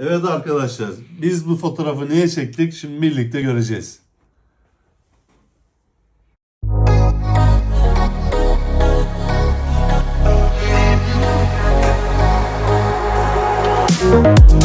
Evet arkadaşlar, biz bu fotoğrafı niye çektik? Şimdi birlikte göreceğiz. Thank